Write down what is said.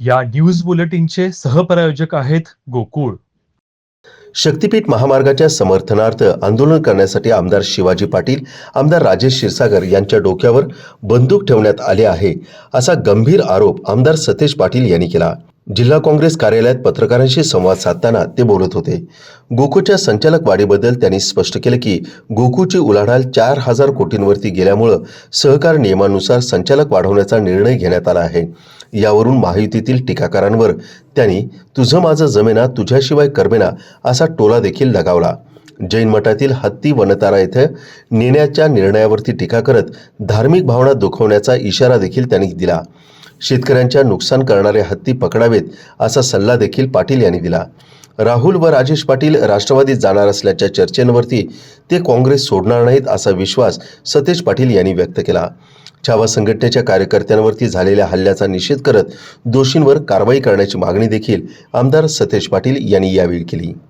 या न्यूज बुलेटिनचे सहप्रायोजक आहेत गोकुळ. शक्तीपीठ महामार्गाच्या समर्थनार्थ आंदोलन करण्यासाठी आमदार शिवाजी पाटील आमदार राजेश क्षीरसागर यांच्या डोक्यावर बंदूक ठेवण्यात आले आहे असा गंभीर आरोप आमदार सतेज पाटील यांनी केला. जिल्हा काँग्रेस कार्यालयात पत्रकारांशी संवाद साधताना ते बोलत होते. गोकुळच्या संचालक वाढीबद्दल त्यांनी स्पष्ट केलं की गोकुळची उलाढाल चार हजार कोटींवरती गेल्यामुळं सहकार नियमानुसार संचालक वाढवण्याचा निर्णय घेण्यात आला आहे. यावरून महायुतीतील टीकाकारांवर त्यांनी तुझं माझं जमेना तुझ्याशिवाय करमेना असा टोला देखील लगावला. जैन मठातील हत्ती वनतारा येथे नेण्याच्या निर्णयावरती टीका करत धार्मिक भावना दुखवण्याचा इशारा देखील त्यांनी दिला. शेतकऱ्यांच्या नुकसान करणारे हत्ती पकडावेत असा सल्ला देखील पाटील यांनी दिला. राहुल व राजेश पाटील राष्ट्रवादीत जाणार असल्याच्या चर्चेंवरती ते काँग्रेस सोडणार नाहीत असा विश्वास सतेज पाटील यांनी व्यक्त केला. छावा संघटनेच्या कार्यकर्त्यांवरती झालेल्या हल्ल्याचा निषेध करत दोषींवर कारवाई करण्याची मागणी देखील आमदार सतेज पाटील यांनी यावेळी केली.